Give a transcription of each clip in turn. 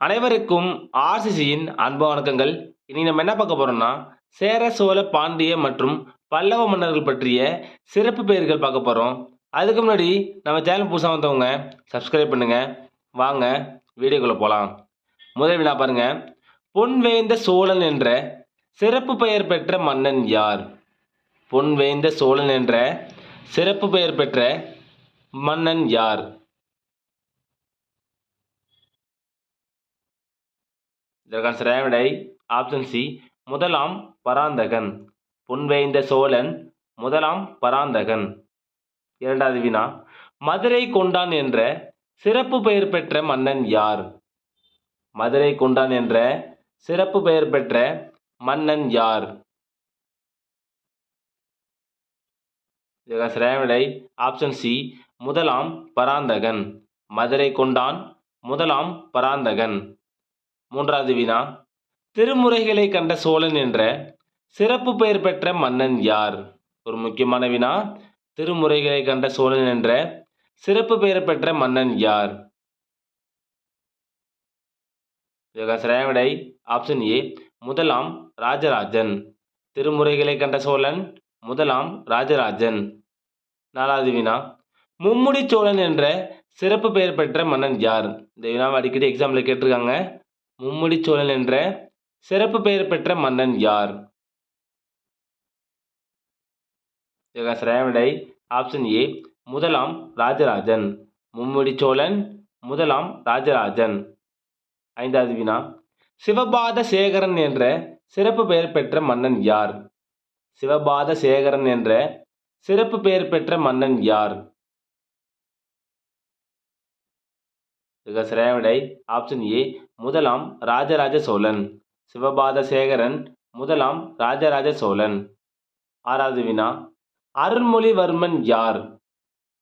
அனைவருக்கும் ஆர்சிசியின் அன்பு வணக்கங்கள். இனி நம்ம என்ன பார்க்க போறோம்னா சேர சோழ பாண்டிய மற்றும் பல்லவ மன்னர்கள் பற்றிய சிறப்பு பெயர்கள் பார்க்க போகிறோம் அதுக்கு முன்னாடி நம்ம சேனல் புதுசாக வந்தவங்க சப்ஸ்கிரைப் பண்ணுங்க. வாங்க வீடியோக்குள்ளே போகலாம் முதல் வினா பாருங்க. பொன்வேந்த சோழன் என்ற சிறப்பு பெயர் பெற்ற மன்னன் யார்? பொன்வேந்த சோழன் என்ற சிறப்பு பெயர் பெற்ற மன்னன் யார்? இதற்கான சரியான விடை ஆப்ஷன் சி முதலாம் பராந்தகன். பொன்வேய்ந்த சோழன் முதலாம் பராந்தகன். இரண்டாவது வினா மதுரை கொண்டான் என்ற சிறப்பு பெயர் பெற்ற மன்னன் யார்? மதுரை கொண்டான் என்ற சிறப்பு பெயர் பெற்ற மன்னன் யார்? இதற்கான விடை ஆப்ஷன் சி முதலாம் பராந்தகன். மதுரை கொண்டான் முதலாம் பராந்தகன். மூன்றாவது வினா திருமுறைகளை கண்ட சோழன் என்ற சிறப்பு பெயர் பெற்ற மன்னன் யார்? ஒரு முக்கியமான வினா திருமுறைகளை கண்ட சோழன் என்ற சிறப்பு பெயர் பெற்ற மன்னன் யார்? இதற்கான ஆப்ஷன் ஏ முதலாம் ராஜராஜன். திருமுறைகளை கண்ட சோழன் முதலாம் ராஜராஜன். நாலாவது வினா மும்முடி சோழன் என்ற சிறப்பு பெயர் பெற்ற மன்னன் யார்? இந்த வினாவை அடிக்கடி எக்ஸாம்பிள் கேட்டிருக்காங்க. மும்முடி சோழன் என்ற சிறப்பு பெயர் பெற்ற மன்னன் யார்? இதற்கான ஆப்ஷன் ஏ முதலாம் ராஜராஜன். மும்முடி சோழன் முதலாம் ராஜராஜன். ஐந்தாவது வினா சிவபாத சேகரன் என்ற சிறப்பு பெயர் பெற்ற மன்னன் யார்? சிவபாத சேகரன் என்ற சிறப்பு பெயர் பெற்ற மன்னன் யார்? மிக சரியான ஆப்ஷன் ஏ முதலாம் ராஜராஜ சோழன். சிவபாத சேகரன் முதலாம் ராஜராஜ சோழன். ஆறாவது வினா. அருண்மொழிவர்மன் யார்?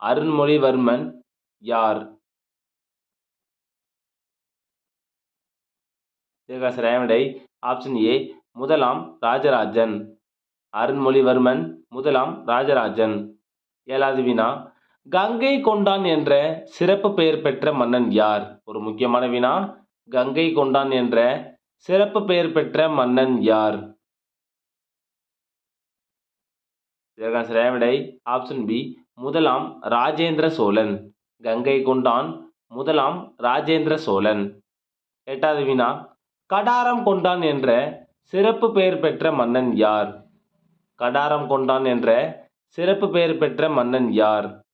அருண்மொழிவர்மன் யார்? இதற்கான சரியான ஆப்ஷன் ஏ முதலாம் ராஜராஜன். அருண்மொழிவர்மன் முதலாம் ராஜராஜன். ஏழாவது வினா. கங்கை கொண்டான் என்ற சிறப்பு பெயர் பெற்ற மன்னன் யார்? ஒரு முக்கியமான வினா. கங்கை கொண்டான் என்ற சிறப்பு பெயர் பெற்ற மன்னன் யார்? இதற்கான ஆப்ஷன் பி. முதலாம் ராஜேந்திர சோழன். கங்கை கொண்டான் முதலாம் ராஜேந்திர சோழன். எட்டாவது வினா. கடாரம் கொண்டான் என்ற சிறப்பு பெயர் பெற்ற மன்னன் யார்? கடாரம் கொண்டான் என்ற சிறப்பு பெயர் பெற்ற மன்னன் யார்?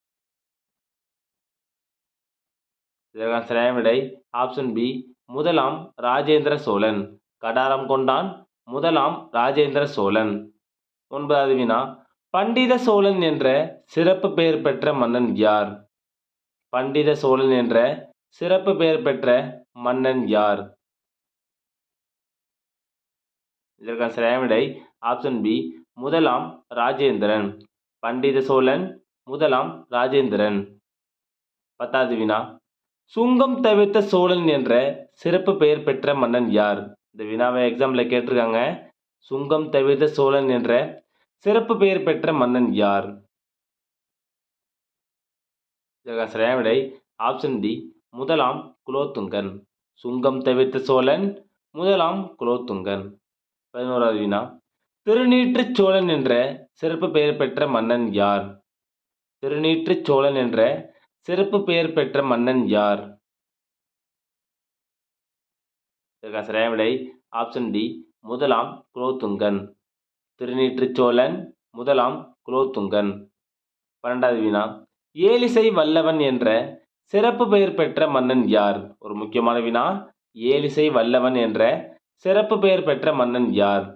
இதற்கான சரியான விடை ஆப்ஷன் பி முதலாம் ராஜேந்திர சோழன். கடாரம் கொண்டான் முதலாம் ராஜேந்திர சோழன். ஒன்பதாவது வினா பண்டித சோழன் என்ற சிறப்பு பெயர் பெற்ற மன்னன் யார்? பண்டித சோழன் என்ற சிறப்பு பெயர் பெற்ற மன்னன் யார்? இதற்கான சரியான விடை ஆப்ஷன் பி முதலாம் ராஜேந்திரன். பண்டித சோழன் முதலாம் ராஜேந்திரன். பத்தாவது வினா சுங்கம் தவிர்த்த சோழன் என்ற சிறப்பு பெயர் பெற்ற மன்னன் யார்? இந்த வினாவை எக்ஸாமில் கேட்டிருக்காங்க. சுங்கம் தவிர்த்த சோழன் என்ற சிறப்பு பெயர் பெற்ற மன்னன் யார்? இதற்கான சரியான விடை ஆப்ஷன் டி முதலாம் குலோத்துங்கன். சுங்கம் தவிர்த்த சோழன் முதலாம் குலோத்துங்கன். பதினோராவது வினா. திருநீற்றுச் சோழன் என்ற சிறப்பு பெயர் பெற்ற மன்னன் யார்? திருநீற்றுச் சோழன் என்ற சிறப்பு பெயர் பெற்ற மன்னன் யார்? இதற்கான சரியான விடை ஆப்ஷன் டி முதலாம் குலோத்துங்கன். திருநீற்றுச்சோழன் முதலாம் குலோத்துங்கன். பன்னெண்டாவது வினா ஏலிசை வல்லவன் என்ற சிறப்பு பெயர் பெற்ற மன்னன் யார்? ஒரு முக்கியமான வினா ஏலிசை வல்லவன் என்ற சிறப்பு பெயர் பெற்ற மன்னன் யார்?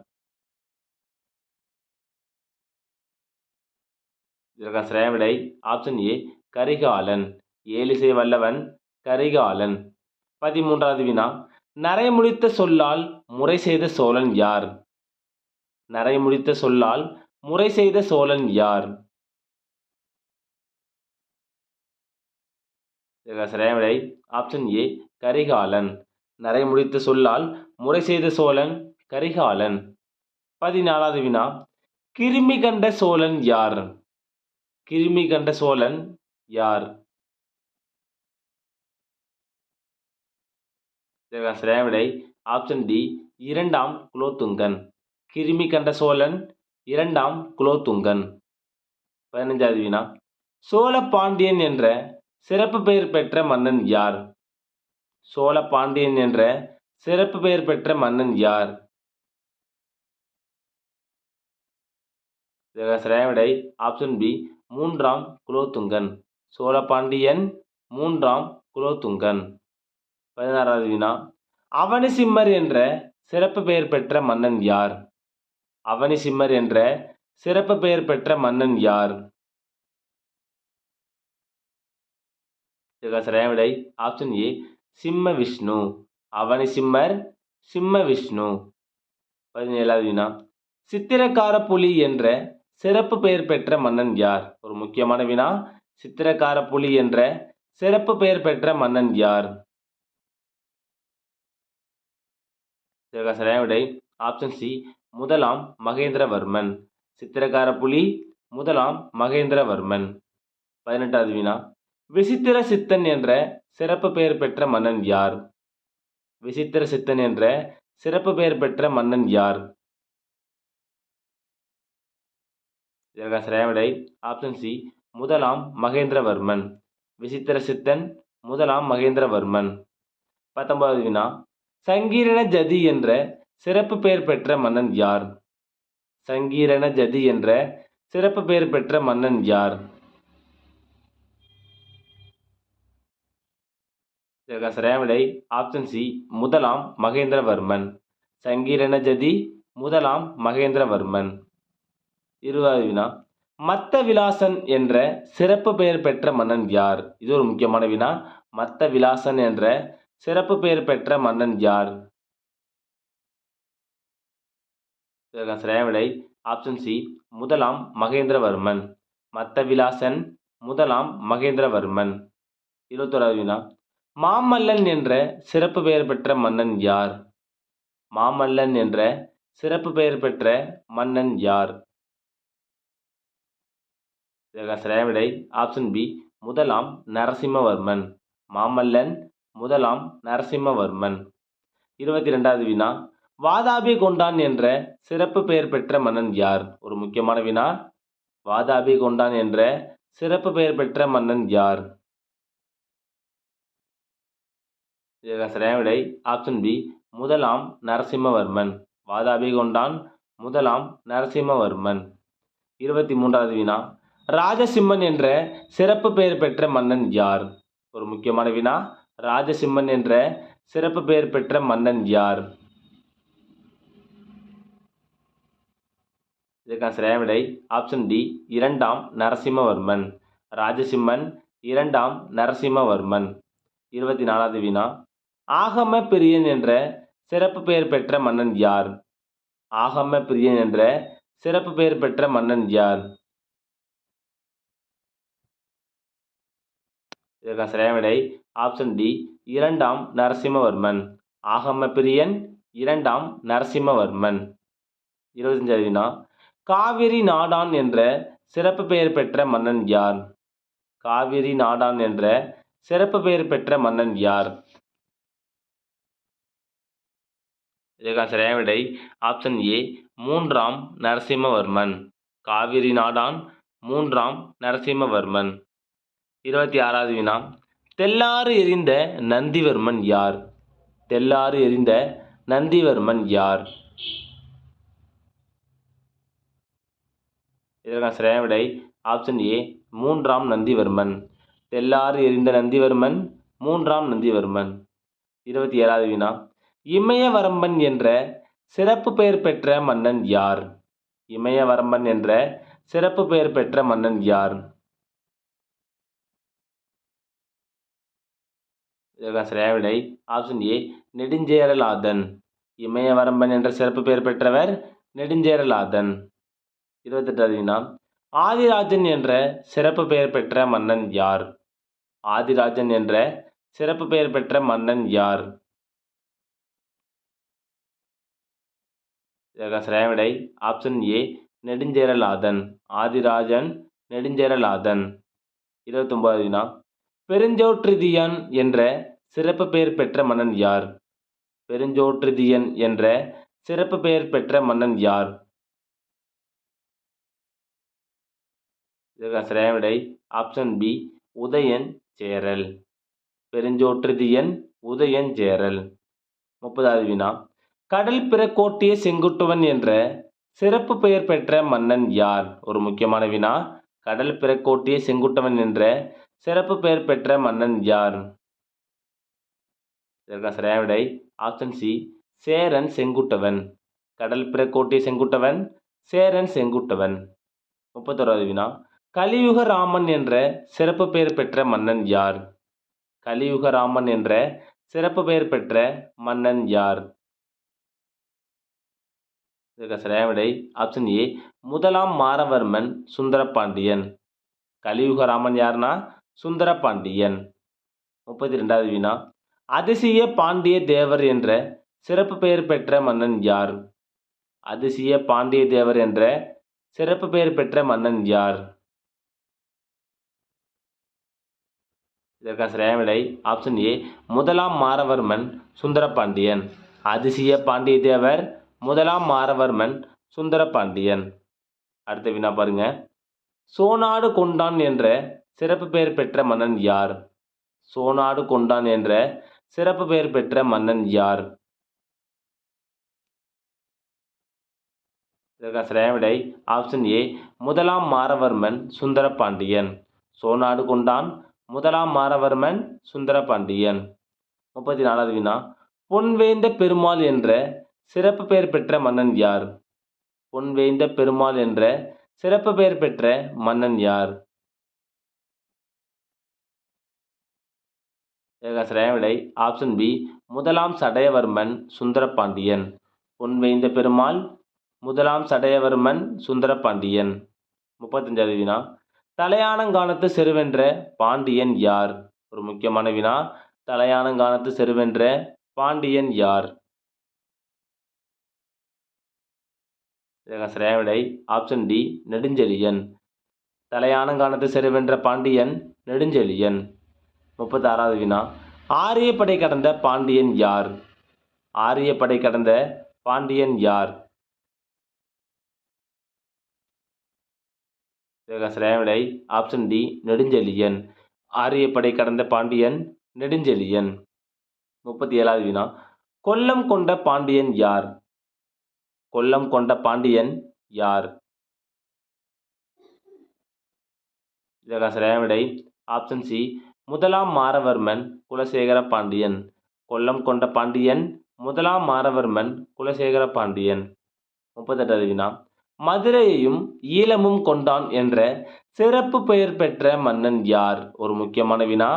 இதற்கான சரியான விடை ஆப்ஷன் ஏ கரிகாலன். ஏலிசை வல்லவன் கரிகாலன். பதிமூன்றாவது வினா. நரைமுடித்த சொல்லால் முறை செய்த சோழன் யார்? நரைமுடித்த சொல்லால் முறை செய்த சோழன் யார்? இதற்கான சரியான விடை. Option A Karikalan. நரைமுடித்த சொல்லால் முறை செய்த சோழன் கரிகாலன். பதினாலாவது வினா. கிருமி கண்ட சோழன் யார்? கிருமி கண்ட சோழன் யார்? இதற்கான சரியான விடை ஆப்ஷன் டி இரண்டாம் குலோத்துங்கன். கிருமி கண்ட சோழன் இரண்டாம் குலோத்துங்கன். பதினஞ்சாவது வினா சோழ பாண்டியன் என்ற சிறப்பு பெயர் பெற்ற மன்னன் யார்? சோழ பாண்டியன் என்ற சிறப்பு பெயர் பெற்ற மன்னன் யார்? இதற்கான சரியான விடை ஆப்ஷன் பி மூன்றாம் குலோத்துங்கன். சோழபாண்டியன் மூன்றாம் குலோத்துங்கன். பதினாறாவது வினா அவனிசிம்மர் என்ற சிறப்பு பெயர் பெற்ற மன்னன் யார்? அவனிசிம்மர் என்ற சிறப்பு பெயர் பெற்ற மன்னன் யார்? இதற்கான சரியான விடை. ஆப்ஷன் ஏ சிம்ம விஷ்ணு. அவனிசிம்மர் சிம்ம விஷ்ணு. பதினேழாவது வினா சித்திரக்கார புலி என்ற சிறப்பு பெயர் பெற்ற மன்னன் யார்? ஒரு முக்கியமான வினா சித்திரக்காரப்புலி என்ற சிறப்பு பெயர் பெற்ற மன்னன் யார்? இதற்கான சரியான விடை ஆப்ஷன் சி முதலாம் மகேந்திரவர்மன். சித்திரக்காரப்புலி முதலாம் மகேந்திரவர்மன். பதினெட்டாவது வினா விசித்திர சித்தன் என்ற சிறப்பு பெயர் பெற்ற மன்னன் யார்? விசித்திர சித்தன் என்ற சிறப்பு பெயர் பெற்ற மன்னன் யார்? இதற்கான சரியான விடை ஆப்ஷன் சி முதலாம் மகேந்திரவர்மன். விசித்திர சித்தன் முதலாம் மகேந்திரவர்மன். பத்தொன்பதாவது வினா. சங்கீரண ஜதி என்ற சிறப்பு பெயர் பெற்ற மன்னன் யார்? சங்கீரண ஜதி என்ற சிறப்பு பெயர் பெற்ற மன்னன் யார்? இதற்கான சரியான விடை ஆப்ஷன் சி முதலாம் மகேந்திரவர்மன். சங்கீரண ஜதி முதலாம் மகேந்திரவர்மன். இருபதாவது வினா. மத்த விலாசன் என்ற சிறப்பு பெயர் பெற்ற மன்னன் யார்? இது ஒரு முக்கியமான வினா. மத்த விலாசன் என்ற சிறப்பு பெயர் பெற்ற மன்னன் யார்? இதற்கான ஆப்ஷன் சி முதலாம் மகேந்திரவர்மன். மத்த விலாசன் முதலாம் மகேந்திரவர்மன். இருபத்தோராவது வினா. மாமல்லன் என்ற சிறப்பு பெயர் பெற்ற மன்னன் யார்? மாமல்லன் என்ற சிறப்பு பெயர் பெற்ற மன்னன் யார்? இதற்கான விடை ஆப்ஷன் பி முதலாம் நரசிம்மவர்மன். மாமல்லன் முதலாம் நரசிம்மவர்மன். இருபத்தி ரெண்டாவது வினா வாதாபி கொண்டான் என்ற சிறப்பு பெயர் பெற்ற மன்னன் யார்? ஒரு முக்கியமான வினா வாதாபி கொண்டான் என்ற சிறப்பு பெயர் பெற்ற மன்னன் யார்? இதற்கான சரியான விடை ஆப்ஷன் பி முதலாம் நரசிம்மவர்மன். வாதாபி கொண்டான் முதலாம் நரசிம்மவர்மன். இருபத்தி மூன்றாவது வினா ராஜசிம்மன் என்ற சிறப்பு பெயர் பெற்ற மன்னன் யார்? ஒரு முக்கியமான வினா. ராஜசிம்மன் என்ற சிறப்பு பெயர் பெற்ற மன்னன் யார்? இதற்கான சரியான விடை. ஆப்ஷன் டி இரண்டாம் நரசிம்மவர்மன். ராஜசிம்மன் இரண்டாம் நரசிம்மவர்மன். இருபத்தி நாலாவது வினா. ஆகம பிரியன் என்ற சிறப்பு பெயர் பெற்ற மன்னன் யார்? ஆகம பிரியன் என்ற சிறப்பு பெயர் பெற்ற மன்னன் யார்? இதற்கான சரியான விடை ஆப்ஷன் டி இரண்டாம் நரசிம்மவர்மன். ஆகம பிரியன் இரண்டாம் நரசிம்மவர்மன். இருபத்தஞ்சாவது வினா காவிரி நாடான் என்ற சிறப்பு பெயர் பெற்ற மன்னன் யார்? காவிரி நாடான் என்ற சிறப்பு பெயர் பெற்ற மன்னன் யார்? இதற்கான சரியான விடை ஆப்ஷன் ஏ மூன்றாம் நரசிம்மவர்மன். காவிரி நாடான் மூன்றாம் நரசிம்மவர்மன். இருபத்தி ஆறாவது வினா தெல்லாறு எரிந்த நந்திவர்மன் யார்? தெல்லாறு எரிந்த நந்திவர்மன் யார்? இதற்கான சரியான விடை ஆப்ஷன் ஏ மூன்றாம் நந்திவர்மன். தெல்லாறு எரிந்த நந்திவர்மன் மூன்றாம் நந்திவர்மன். இருபத்தி ஏழாவது வினா. இமயவரம்பன் என்ற சிறப்பு பெயர் பெற்ற மன்னன் யார்? இமயவரம்பன் என்ற சிறப்பு பெயர் பெற்ற மன்னன் யார்? இதற்கான விடை. ஆப்ஷன் ஏ நெடுஞ்சேரலாதன் இமயவரம்பன் என்ற சிறப்பு பெயர் பெற்றவர் நெடுஞ்சேரலாதன் இருபத்தெட்டாவது வினா ஆதிராஜன் என்ற சிறப்பு பெயர் பெற்ற மன்னன் யார்? ஆதிராஜன் என்ற சிறப்பு பெயர் பெற்ற மன்னன் யார்? இதற்கான சரியான விடை. ஆப்ஷன் ஏ நெடுஞ்சேரலாதன் ஆதிராஜன் நெடுஞ்சேரலாதன் இருபத்தொன்பது வினா பெருஞ்சோற்றுதியன் என்ற சிறப்பு பெயர் பெற்ற மன்னன் யார்? பெருஞ்சோற்றுதியன் என்ற சிறப்பு பெயர் பெற்ற மன்னன் யார்? இதற்கான சரியான விடை ஆப்ஷன் பி உதயன் சேரல். பெருஞ்சோற்றுதியன் உதயன் சேரல். முப்பதாவது வினா. கடல் பிறக்கோட்டிய செங்குட்டுவன் என்ற சிறப்பு பெயர் பெற்ற மன்னன் யார்? ஒரு முக்கியமான வினா. கடல் பிறக்கோட்டிய செங்குட்டவன் என்ற சிறப்பு பெயர் பெற்ற மன்னன் யார்? இதற்கான சரியான விடை ஆப்ஷன் சி சேரன் செங்குட்டவன். கடல் பிறக்கோட்டை செங்குட்டவன் சேரன் செங்குட்டவன். முப்பத்தோராவது வினா. கலியுக ராமன் என்ற சிறப்பு பெயர் பெற்ற மன்னன் யார்? கலியுக ராமன் என்ற சிறப்பு பெயர் பெற்ற மன்னன் யார்? இதற்கு சரியான விடை ஆப்ஷன் ஏ முதலாம் மாரவர்மன் சுந்தரபாண்டியன். கலியுக ராமன் சுந்தர சுந்தரபாண்டியன். முப்பத்தி ரெண்டாவது வினா அதிசய பாண்டிய தேவர் என்ற சிறப்பு பெயர் பெற்ற மன்னன் யார்? அதிசய பாண்டிய தேவர் என்ற சிறப்பு பெயர் பெற்ற மன்னன் யார்? இதற்கான சரியான விடை ஆப்ஷன் ஏ முதலாம் மாரவர்மன் சுந்தரபாண்டியன். அதிசய பாண்டிய தேவர் முதலாம் மாரவர்மன் சுந்தரபாண்டியன். அடுத்த வினா பாருங்க. சோனாடு கொண்டான் என்ற சிறப்பு பெயர் பெற்ற மன்னன் யார்? சோனாடு கொண்டான் என்ற சிறப்பு பெயர் பெற்ற மன்னன் யார்? இதற்கான சரியான விடை ஆப்ஷன் ஏ முதலாம் மாரவர்மன் சுந்தரபாண்டியன். சோனாடு கொண்டான் முதலாம் மாரவர்மன் சுந்தரபாண்டியன். முப்பத்தி நாலாவது வினா பொன்வேந்த பெருமாள் என்ற சிறப்பு பெயர் பெற்ற மன்னன் யார்? பொன்வேந்த பெருமாள் என்ற சிறப்பு பெயர் பெற்ற மன்னன் யார்? இதற்கான விடை. ஆப்ஷன் பி முதலாம் சடையவர்மன் சுந்தரபாண்டியன். பொன்வேந்த பெருமாள் முதலாம் சடையவர்மன் சுந்தரபாண்டியன். முப்பத்தஞ்சாவது வினா. தலையானங்கானத்து செருவென்ற பாண்டியன் யார்? ஒரு முக்கியமான வினா. தலையானங்கானத்து செருவென்ற பாண்டியன் யார்? இதற்கான சரியான விடை. Option D Nedunchezhiyan. தலையானங்கானத்து செருவென்ற பாண்டியன் நெடுஞ்செழியன். முப்பத்தாறாவது வினா. ஆரியப்படை கடந்த பாண்டியன் யார்? ஆரியப்படை கடந்த பாண்டியன் யார்? இதற்கான ஆப்ஷன் டி நெடுஞ்செழியன். ஆரியப்படை கடந்த பாண்டியன் நெடுஞ்செழியன். முப்பத்தி ஏழாவது வினா. கொல்லம் கொண்ட பாண்டியன் யார்? கொல்லம் கொண்ட பாண்டியன் யார்? இதற்கான சரியான விடை ஆப்ஷன் சி முதலாம் மாரவர்மன் குலசேகர பாண்டியன். கொல்லம் கொண்ட பாண்டியன் முதலாம் மாரவர்மன் குலசேகர பாண்டியன். முப்பத்தெட்டாவது வினா மதுரையையும் ஈழமும் கொண்டான் என்ற சிறப்பு பெயர் பெற்ற மன்னன் யார்? ஒரு முக்கியமான வினா.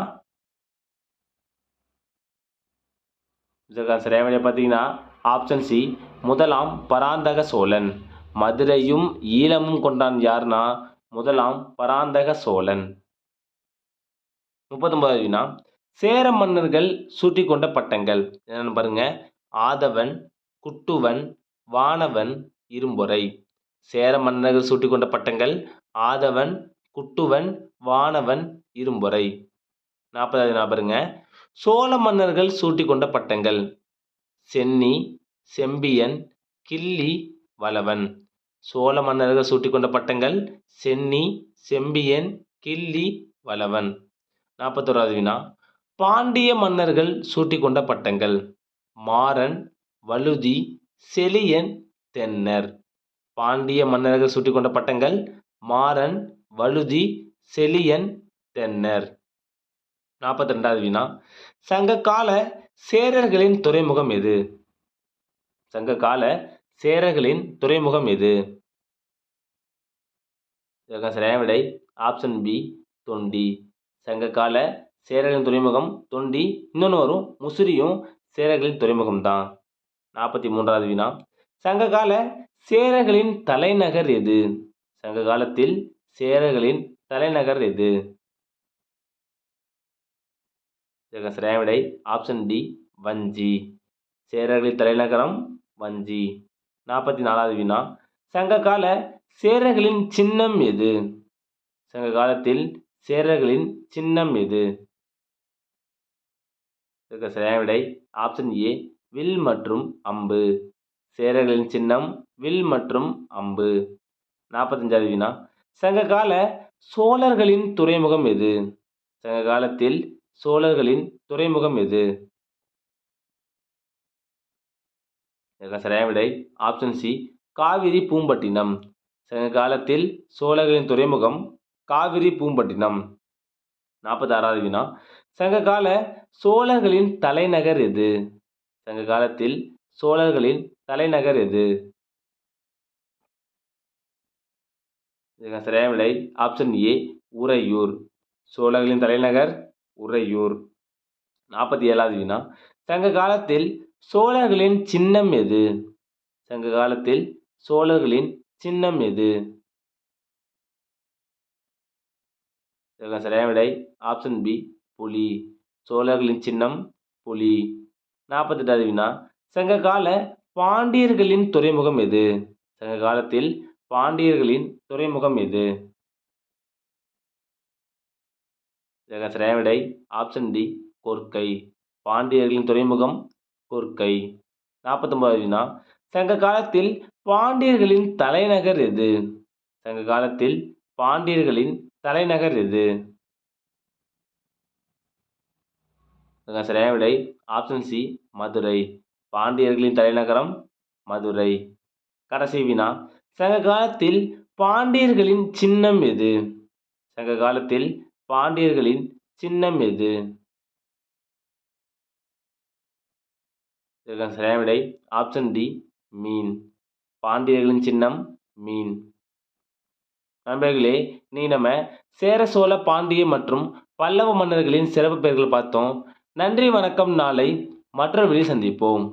இதற்கான பார்த்தீங்கன்னா ஆப்ஷன் சி முதலாம் பராந்தக சோழன். மதுரையும் ஈழமும் கொண்டான் யார்னா? முதலாம் பராந்தக சோழன். முப்பத்தொன்பதாவது வினா. சேர மன்னர்கள் சூட்டி கொண்ட பட்டங்கள். என்னென்னு பாருங்க. ஆதவன் குட்டுவன் வானவன் இரும்பொறை. சேர மன்னர்கள் சூட்டி கொண்ட பட்டங்கள். ஆதவன் குட்டுவன் வானவன் இரும்பொறை. நாற்பதாவது வினா பாருங்க. சோழ மன்னர்கள் சூட்டி கொண்ட பட்டங்கள். சென்னி செம்பியன் கிள்ளி வளவன் சோழ மன்னர்கள் சூட்டிக்கொண்ட பட்டங்கள். சென்னி செம்பியன் கிள்ளி வளவன் நாற்பத்தோராவது வினா. பாண்டிய மன்னர்கள் சூட்டி கொண்ட பட்டங்கள். மாறன் வழுதி செலியன் தென்னர். பாண்டிய மன்னர்கள் சூட்டி கொண்ட பட்டங்கள். மாறன் வழுதி செலியன் தென்னர். நாற்பத்தி ரெண்டாவது வினா. சங்ககால சேரர்களின் துறைமுகம் எது? சங்ககால சேரர்களின் துறைமுகம் எது? இதற்கான சரியான விடை ஆப்ஷன் பி தொண்டி. சங்ககால சேரர்களின் துறைமுகம் தொண்டி இன்னொன்று வரும் முசிறியும் சேரர்களின் துறைமுகம் தான் நாற்பத்தி மூன்றாவது வினா சங்ககால சேரர்களின் தலைநகர் எது? சங்க காலத்தில் சேரர்களின் தலைநகர் எது? இதற்கான ஆப்ஷன் டி வஞ்சி. சேரர்களின் தலைநகரம் வஞ்சி. நாற்பத்தி நாலாவது வினா சங்ககால சேரர்களின் சின்னம் எது? சங்க காலத்தில் சேரர்களின் சின்னம் எது? இதற்கு சரியான விடை ஆப்ஷன் ஏ வில் மற்றும் அம்பு. சேரர்களின் சின்னம் வில் மற்றும் அம்பு. நாற்பத்தஞ்சாவது வினா. சங்ககால சோழர்களின் துறைமுகம் எது? சங்க காலத்தில் சோழர்களின் துறைமுகம் எது? சரியான விடை ஆப்ஷன் சி காவிரி பூம்பட்டினம். சங்க காலத்தில் சோழர்களின் துறைமுகம் காவிரி பூம்பட்டினம். நாற்பத்தாறாவது வினா. சங்ககால சோழர்களின் தலைநகர் எது? சங்க காலத்தில் சோழர்களின் தலைநகர் எது? சரியான விடை. Option A Uraiyur. சோழர்களின் தலைநகர் உறையூர். நாற்பத்தி ஏழாவது வினா. சங்க காலத்தில் சோழர்களின் சின்னம் எது? சங்க காலத்தில் சோழர்களின் சின்னம் எது? இதற்கான சரியான விடை. ஆப்ஷன் பி புலி. சோழர்களின் சின்னம் புலி. நாற்பத்தெட்டாவது வினா சங்க கால பாண்டியர்களின் துறைமுகம் எது? சங்க காலத்தில் பாண்டியர்களின் துறைமுகம் எது? இதற்கான சரியான விடை. Option D Korkai. பாண்டியர்களின் துறைமுகம் கொர்க்கை. நாற்பத்தொன்பதாவது வினா சங்க காலத்தில் பாண்டியர்களின் தலைநகர் எது? சங்க காலத்தில் பாண்டியர்களின் தலைநகர் எது? சரியான விடை. Option C Madurai. பாண்டியர்களின் தலைநகரம் மதுரை. கடைசி வினா. சங்க காலத்தில் பாண்டியர்களின் சின்னம் எது? சங்க காலத்தில் பாண்டியர்களின் சின்னம் எது? சரியான விடை. ஆப்ஷன் டி மீன். பாண்டியர்களின் சின்னம் மீன். நண்பர்களே நீ நம்ம சேர சோழ பாண்டிய மற்றும் பல்லவ மன்னர்களின் சிறப்பு பெயர்கள் பார்த்தோம். நன்றி வணக்கம். நாளை மற்றொரு வீடியோ சந்திப்போம்.